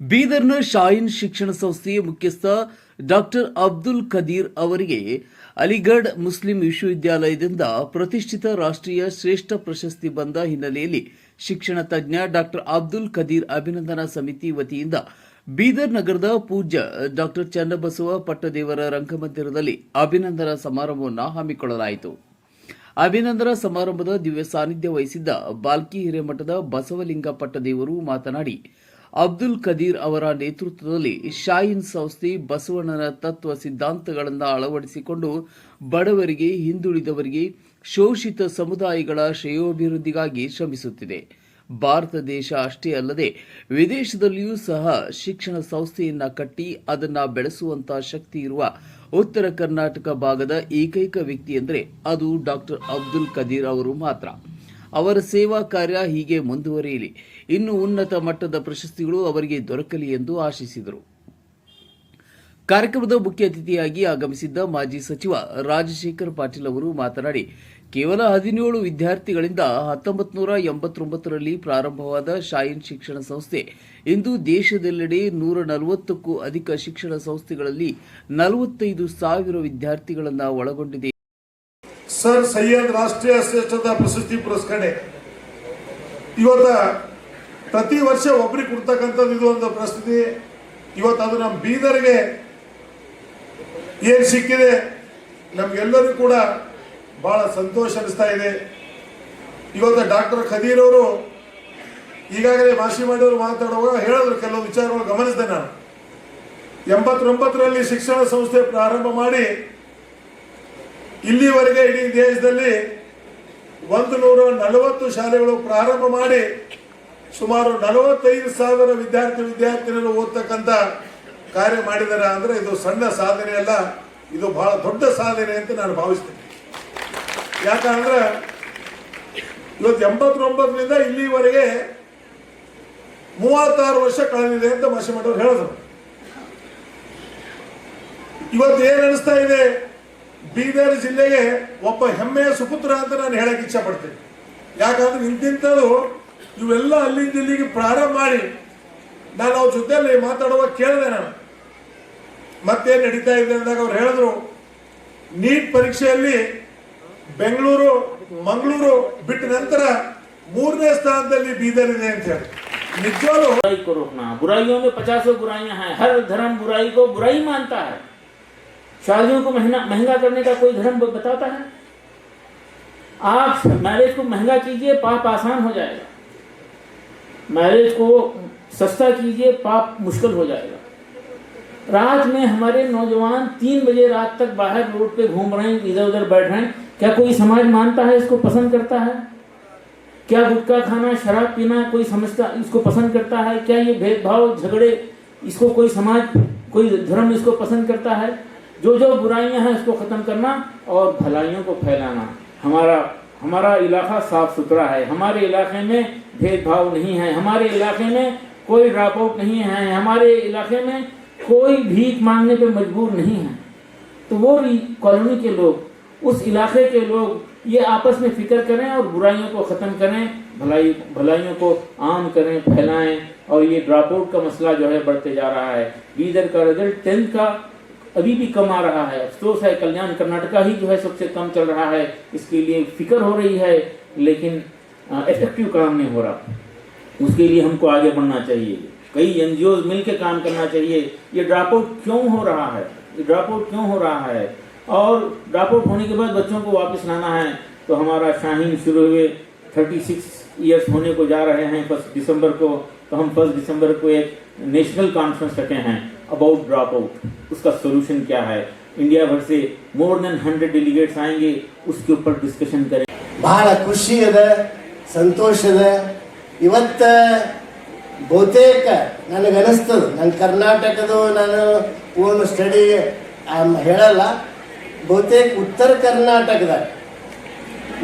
ಬೀದರ್ನ ಶಾಯಿನ್ ಶಿಕ್ಷಣ ಸಂಸ್ಥೆಯ ಮುಖ್ಯಸ್ಥ ಡಾಕ್ಟರ್ ಅಬ್ದುಲ್ ಖದೀರ್ ಅವರಿಗೆ ಅಲಿಗಢ್ ಮುಸ್ಲಿಂ ವಿಶ್ವವಿದ್ಯಾಲಯದಿಂದ ಪ್ರತಿಷ್ಠಿತ ರಾಷ್ಟ್ರೀಯ ಶ್ರೇಷ್ಠ ಪ್ರಶಸ್ತಿ ಬಂದ ಹಿನ್ನೆಲೆಯಲ್ಲಿ ಶಿಕ್ಷಣ ತಜ್ಞ ಡಾಕ್ಟರ್ ಅಬ್ದುಲ್ ಖದೀರ್ ಅಭಿನಂದನಾ ಸಮಿತಿ ವತಿಯಿಂದ ಬೀದರ್ ನಗರದ ಪೂಜ್ಯ ಡಾಕ್ಟರ್ ಚನ್ನಬಸವ ಪಟ್ಟದೇವರ ರಂಗಮಂದಿರದಲ್ಲಿ ಅಭಿನಂದನಾ ಸಮಾರಂಭವನ್ನು ಹಮ್ಮಿಕೊಳ್ಳಲಾಯಿತು. ಅಭಿನಂದನಾ ಸಮಾರಂಭದ ದಿವ್ಯ ಸಾನ್ನಿಧ್ಯ ವಹಿಸಿದ್ದ ಬಾಲ್ಕಿ ಹಿರೇಮಠದ ಬಸವಲಿಂಗ ಪಟ್ಟದೇವರು ಮಾತನಾಡಿ ಅಬ್ದುಲ್ ಕದೀರ್ ಅವರ ನೇತೃತ್ವದಲ್ಲಿ ಶಾಯಿನ್ ಸಂಸ್ಥೆ ಬಸವಣ್ಣನ ತತ್ವ ಸಿದ್ಧಾಂತಗಳನ್ನು ಅಳವಡಿಸಿಕೊಂಡು ಬಡವರಿಗೆ, ಹಿಂದುಳಿದವರಿಗೆ ಶೋಷಿತ ಸಮುದಾಯಗಳ ಶ್ರೇಯೋಭಿವೃದ್ಧಿಗಾಗಿ ಶ್ರಮಿಸುತ್ತಿದೆ. ಭಾರತ ದೇಶ ಅಷ್ಟೇ ಅಲ್ಲದೆ ವಿದೇಶದಲ್ಲಿಯೂ ಸಹ ಶಿಕ್ಷಣ ಸಂಸ್ಥೆಯನ್ನ ಕಟ್ಟಿ ಅದನ್ನ ಬೆಳೆಸುವಂತಹ ಶಕ್ತಿ ಇರುವ ಉತ್ತರ ಕರ್ನಾಟಕ ಭಾಗದ ಏಕೈಕ ವ್ಯಕ್ತಿ ಎಂದರೆ ಅದು ಡಾಕ್ಟರ್ ಅಬ್ದುಲ್ ಕದೀರ್ ಅವರು ಮಾತ್ರ. ಅವರ ಸೇವಾ ಕಾರ್ಯ ಹೀಗೆ ಮುಂದುವರಿಯಲಿ. ಇನ್ನು ಉನ್ನತ ಮಟ್ಟದ ಪ್ರಶಸ್ತಿಗಳು ಅವರಿಗೆ ದೊರಕಲಿ ಎಂದು ಆಶಿಸಿದರು. ಕಾರ್ಯಕ್ರಮದ ಮುಖ್ಯ ಅತಿಥಿಯಾಗಿ ಆಗಮಿಸಿದ್ದ ಮಾಜಿ ಸಚಿವ ರಾಜಶೇಖರ್ ಪಾಟೀಲ್ ಅವರು ಮಾತನಾಡಿ, ಕೇವಲ ಹದಿನೇಳು ವಿದ್ಯಾರ್ಥಿಗಳಿಂದ ಹತ್ತೊಂಬತ್ತು ನೂರ ಎಂಬತ್ತೊಂಬತ್ತರಲ್ಲಿ ಪ್ರಾರಂಭವಾದ ಶಾಯಿನ್ ಶಿಕ್ಷಣ ಸಂಸ್ಥೆ, ಇಂದು ದೇಶದೆಲ್ಲೆಡೆ ನೂರ ನಲವತ್ತಕ್ಕೂ ಅಧಿಕ ಶಿಕ್ಷಣ ಸಂಸ್ಥೆಗಳಲ್ಲಿ ನಲವತ್ತೈದು ಸಾವಿರ ವಿದ್ಯಾರ್ಥಿಗಳನ್ನು ಒಳಗೊಂಡಿದೆ. ಸರ್ ಸೈಯದ್ ರಾಷ್ಟ್ರೀಯ ಶ್ರೇಷ್ಠತಾ ಪ್ರಶಸ್ತಿ ಪುರಸ್ಕರಣೆ. ಇವತ್ತ ಪ್ರತಿ ವರ್ಷ ಒಬ್ರಿಗೆ ಕೊಡ್ತಕ್ಕಂಥದ್ದು ಇದು ಒಂದು ಪ್ರಸ್ತುತಿ ಇವತ್ತು ಅದು ನಮ್ಮ ಬೀದರ್ಗೆ ಏನು ಸಿಕ್ಕಿದೆ? ನಮಗೆಲ್ಲರೂ ಕೂಡ ಭಾಳ ಸಂತೋಷ ಅನಿಸ್ತಾ ಇದೆ. ಇವತ್ತು ಡಾಕ್ಟರ್ ಖದೀರ್ ಅವರು ಈಗಾಗಲೇ ಮಾಸಿ ಮಾಡಿದವರು ಮಾತಾಡುವಾಗ ಹೇಳಿದ್ರು, ಕೆಲವು ವಿಚಾರಗಳು ಗಮನಿಸಿದೆ ನಾನು. ಎಂಬತ್ತೊಂಬತ್ತರಲ್ಲಿ ಶಿಕ್ಷಣ ಸಂಸ್ಥೆ ಪ್ರಾರಂಭ ಮಾಡಿ ಇಲ್ಲಿವರೆಗೆ ಇಡೀ ದೇಶದಲ್ಲಿ ಒಂದು ನೂರ ನಲವತ್ತು ಶಾಲೆಗಳು ಪ್ರಾರಂಭ ಮಾಡಿ ಸುಮಾರು ನಲವತ್ತೈದು ಸಾವಿರ ವಿದ್ಯಾರ್ಥಿ ವಿದ್ಯಾರ್ಥಿನಿಯರು ಓದ್ತಕ್ಕಂಥ ಕಾರ್ಯ ಮಾಡಿದ್ದಾರೆ ಅಂದ್ರೆ ಇದು ಸಣ್ಣ ಸಾಧನೆ ಅಲ್ಲ, ಇದು ಬಹಳ ದೊಡ್ಡ ಸಾಧನೆ ಅಂತ ನಾನು ಭಾವಿಸ್ತೇನೆ. ಯಾಕಂದ್ರೆ ಇವತ್ತು ಎಂಬತ್ತೊಂಬತ್ತರಿಂದ ಇಲ್ಲಿವರೆಗೆ ಮೂವತ್ತಾರು ವರ್ಷ ಕಳೆದಿದೆ ಅಂತ ಮಶಿಮಠವ್ರು ಹೇಳಿದ್ರು. ಇವತ್ತು ಏನ್ ಅನಿಸ್ತಾ ಇದೆ? ಬೀದರ್ ಜಿಲ್ಲೆಗೆ ಒಬ್ಬ ಹೆಮ್ಮೆಯ ಸುಪುತ್ರ ಅಂತ ನಾನು ಹೇಳಕ್ ಇಚ್ಛೆ ಪಡ್ತೀನಿ ಯಾಕಂದ್ರೆ ಇಂತಿಂತದ್ದು ಇವೆಲ್ಲ ಅಲ್ಲಿಂದ ಇಲ್ಲಿಗೆ ಪ್ರಾರಂಭ ಮಾಡಿ ನಾನು ಅವ್ರ ಜೊತೆಯಲ್ಲಿ ಮಾತಾಡುವಾಗ ಕೇಳಿದೆ ನಾನು ಮತ್ತೇನ್ ನಡೀತಾ ಇದೆ ಅಂದಾಗ ಅವ್ರು ಹೇಳಿದ್ರು ನೀಟ್ ಪರೀಕ್ಷೆಯಲ್ಲಿ ಬೆಂಗಳೂರು ಮಂಗಳೂರು ಬಿಟ್ಟ ನಂತರ ಮೂರನೇ ಸ್ಥಾನದಲ್ಲಿ ಬೀದರ್ ಇದೆ ಅಂತ ಹೇಳಿ ನಿಜವಾಗ್ಲೂ बुराई को रोकना बुराइयों में पचासों बुराइयां हैं हर धर्म बुराई को बुराई मानता है शादियों को महँगा महँगा करने का कोई धर्म बताता है? आप मैरिज को महँगा कीजिए, पाप आसान हो जाएगा। मैरिज को सस्ता कीजिए, पाप मुश्किल हो जाएगा। रात में हमारे नौजवान तीन बजे रात तक बाहर रोड पे घूम रहे हैं इधर उधर बैठ रहे हैं। क्या कोई समाज मानता है इसको पसंद करता है? क्या गुटखा खाना, शराब पीना कोई समझता, इसको पसंद करता है? क्या ये भेदभाव, झगड़े, इसको कोई समाज, कोई धर्म इसको पसंद करता है? जो जो बुराइयाँ हैं उसको खत्म करना और भलाइयों को फैलाना। हमारा हमारा इलाका साफ़ सुथरा है। हमारे इलाके में भेदभाव नहीं है। हमारे इलाके में कोई ड्रॉप आउट नहीं है। हमारे इलाके में कोई भीख मांगने पे मजबूर नहीं है। तो वो कॉलोनी के लोग, उस इलाके के लोग, ये आपस में फ़िक्र करें और बुराइयों को ख़त्म करें, भलाई, भलाइयों को आम करें, फैलाएँ और ये ड्रॉप आउट का मसला जो है बढ़ते जा रहा है। बीदर का रिज़ल्ट टेंथ का अभी भी कम आ रहा है। अफसोस है, कल्याण कर्नाटका ही जो है सबसे कम चल रहा है। इसके लिए फ़िक्र हो रही है, लेकिन इफ़ेक्टिव काम नहीं हो रहा। उसके लिए हमको आगे बढ़ना चाहिए। कई एनजीओ मिल के काम करना चाहिए। ये ड्रॉप आउट क्यों हो रहा है? ये ड्रॉप आउट क्यों हो रहा है? और ड्रॉप आउट होने के बाद बच्चों को वापस लाना है तो हमारा शाहीन शुरू हुए। 36 इयर्स होने को जा रहे हैं, फ़र्स्ट दिसंबर को। तो हम फर्स्ट दिसंबर को एक नेशनल कॉन्फ्रेंस रखे हैं अबाउट ड्रॉप आउट उसका सोल्यूशन क्या है इंडिया भर से मोर देन हंड्रेड डेलीगेट्स आएंगे उसके ऊपर डिस्कशन करें ಬಹಳ ಖುಷಿ ಅದ ಸಂತೋಷ ಅದ ಇವತ್ತ ಬಹುತೇಕ ನನಗನಿಸ್ತದ ನನ್ನ ಕರ್ನಾಟಕದ ನಾನು ಪೂರ್ಣ ಸ್ಟಡಿ ಹೇಳಲ್ಲ ಬಹುತೇಕ ಉತ್ತರ ಕರ್ನಾಟಕದಾಗ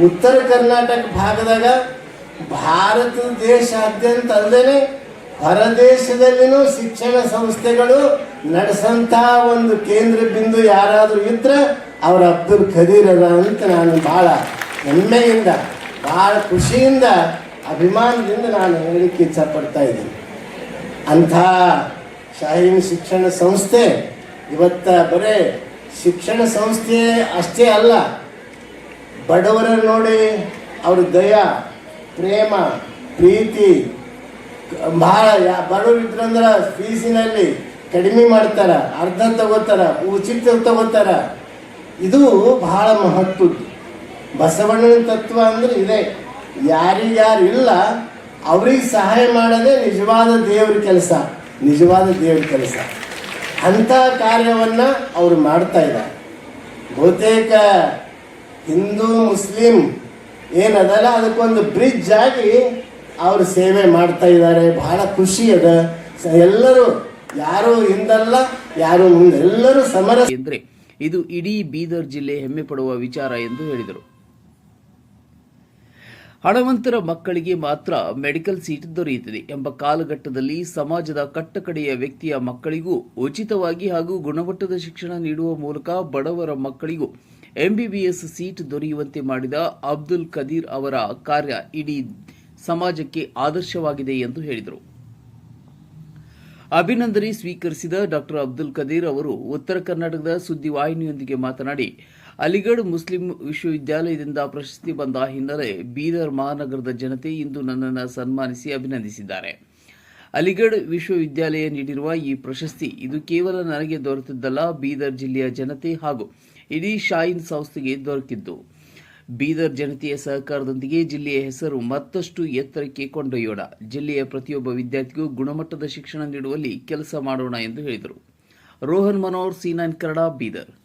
ಉತ್ತರ ಕರ್ನಾಟಕ ಭಾಗದಾಗ ಭಾರತ ದೇಶಾದ್ಯಂತ ಅಲ್ಲದೆ ಹೊರದೇಶದಲ್ಲಿನೂ ಶಿಕ್ಷಣ ಸಂಸ್ಥೆಗಳು ನಡೆಸಂತ ಒಂದು ಕೇಂದ್ರ ಬಿಂದು ಯಾರಾದರೂ ಇದ್ರೆ ಅವ್ರ ಅಬ್ದುಲ್ ಖದೀರ್ ಅದ ಅಂತ ನಾನು ಭಾಳ ಹೆಮ್ಮೆಯಿಂದ, ಭಾಳ ಖುಷಿಯಿಂದ, ಅಭಿಮಾನದಿಂದ ನಾನು ಹೇಳಲಿಕ್ಕೆ ಇಚ್ಛಪಡ್ತಾ ಇದ್ದೀನಿ. ಅಂಥ ಶಾಹೀನ್ ಶಿಕ್ಷಣ ಸಂಸ್ಥೆ ಇವತ್ತ ಬರೇ ಶಿಕ್ಷಣ ಸಂಸ್ಥೆ ಅಷ್ಟೇ ಅಲ್ಲ, ಬಡವರ ನೋಡಿ ಅವ್ರ ದಯ ಪ್ರೇಮ, ಪ್ರೀತಿ, ಭಾಳ, ಯಾ- ಬಡವರು ಇದ್ರಂದ್ರೆ ಫೀಸಿನಲ್ಲಿ ಕಡಿಮೆ ಮಾಡ್ತಾರೆ, ಅರ್ಧ ತಗೋತಾರ ಉಚಿತ ತಗೋತಾರ. ಇದು ಬಹಳ ಮಹತ್ವದ್ದು. ಬಸವಣ್ಣನ ತತ್ವ ಅಂದ್ರೆ ಇದೆ. ಯಾರಿಗ್ಯಾರು ಇಲ್ಲ, ಅವ್ರಿಗೆ ಸಹಾಯ ಮಾಡೋದೇ ನಿಜವಾದ ದೇವ್ರ ಕೆಲಸ, ನಿಜವಾದ ದೇವ್ರ ಕೆಲಸ. ಅಂಥ ಕಾರ್ಯವನ್ನು ಅವರು ಮಾಡ್ತಾ ಇದ್ದಾರೆ. ಬಹುತೇಕ ಹಿಂದೂ, ಮುಸ್ಲಿಂ ಏನದಲ್ಲ, ಅದಕ್ಕೊಂದು ಬ್ರಿಡ್ಜ್ ಆಗಿ ಅವರು ಸೇವೆ ಮಾಡ್ತಾ ಇದ್ದಾರೆ. ಬಹಳ ಖುಷಿ ಅದ. ಎಲ್ಲರೂ, ಯಾರು ಹಿಂದಲ್ಲ, ಯಾರು ಮುಂದೆ, ಎಲ್ಲರೂ ಸಮರ ಎಂದರೆ ಇದು ಇಡೀ ಬೀದರ್ ಜಿಲ್ಲೆ ಹೆಮ್ಮೆ ಪಡುವ ವಿಚಾರ ಎಂದು ಹೇಳಿದರು. ಹಣವಂತರ ಮಕ್ಕಳಿಗೆ ಮಾತ್ರ ಮೆಡಿಕಲ್ ಸೀಟ್ ದೊರೆಯುತ್ತದೆ ಎಂಬ ಕಾಲಘಟ್ಟದಲ್ಲಿ ಸಮಾಜದ ಕಟ್ಟಕಡೆಯ ವ್ಯಕ್ತಿಯ ಮಕ್ಕಳಿಗೂ ಉಚಿತವಾಗಿ ಹಾಗೂ ಗುಣಮಟ್ಟದ ಶಿಕ್ಷಣ ನೀಡುವ ಮೂಲಕ ಬಡವರ ಮಕ್ಕಳಿಗೂ ಎಂಬಿಬಿಎಸ್ ಸೀಟ್ ದೊರೆಯುವಂತೆ ಮಾಡಿದ ಅಬ್ದುಲ್ ಕದೀರ್ ಅವರ ಕಾರ್ಯ ಇಡೀ ಸಮಾಜಕ್ಕೆ ಆದರ್ಶವಾಗಿದೆ ಎಂದು ಹೇಳಿದರು. ಅಭಿನಂದನೆ ಸ್ವೀಕರಿಸಿದ ಡಾಕ್ಟರ್ ಅಬ್ದುಲ್ ಕದೀರ್ ಅವರು ಉತ್ತರ ಕರ್ನಾಟಕದ ಸುದ್ದಿವಾಹಿನಿಯೊಂದಿಗೆ ಮಾತನಾಡಿ, ಅಲಿಗಢ್ ಮುಸ್ಲಿಂ ವಿಶ್ವವಿದ್ಯಾಲಯದಿಂದ ಪ್ರಶಸ್ತಿ ಬಂದ ಹಿನ್ನೆಲೆ ಬೀದರ್ ಮಹಾನಗರದ ಜನತೆ ಇಂದು ನನ್ನನ್ನು ಸನ್ಮಾನಿಸಿ ಅಭಿನಂದಿಸಿದ್ದಾರೆ. ಅಲಿಗಢ್ ವಿಶ್ವವಿದ್ಯಾಲಯ ನೀಡಿರುವ ಈ ಪ್ರಶಸ್ತಿ ಇದು ಕೇವಲ ನನಗೆ ದೊರೆತದ್ದಲ್ಲ, ಬೀದರ್ ಜಿಲ್ಲೆಯ ಜನತೆ ಹಾಗೂ ಇಡೀ ಶಾಯಿನ್ ಸಂಸ್ಥೆಗೆ ದೊರಕಿದ್ದು. ಬೀದರ್ ಜನತೆಯ ಸಹಕಾರದೊಂದಿಗೆ ಜಿಲ್ಲೆಯ ಹೆಸರು ಮತ್ತಷ್ಟು ಎತ್ತರಕ್ಕೆ ಕೊಂಡೊಯ್ಯೋಣ. ಜಿಲ್ಲೆಯ ಪ್ರತಿಯೊಬ್ಬ ವಿದ್ಯಾರ್ಥಿಗೂ ಗುಣಮಟ್ಟದ ಶಿಕ್ಷಣ ನೀಡುವಲ್ಲಿ ಕೆಲಸ ಮಾಡೋಣ ಎಂದು ಹೇಳಿದರು. ರೋಹನ್ ಮನೋಹರ್ ಸೀನಾನ್ ಕರಡಾ ಕನ್ನಡ, ಬೀದರ್.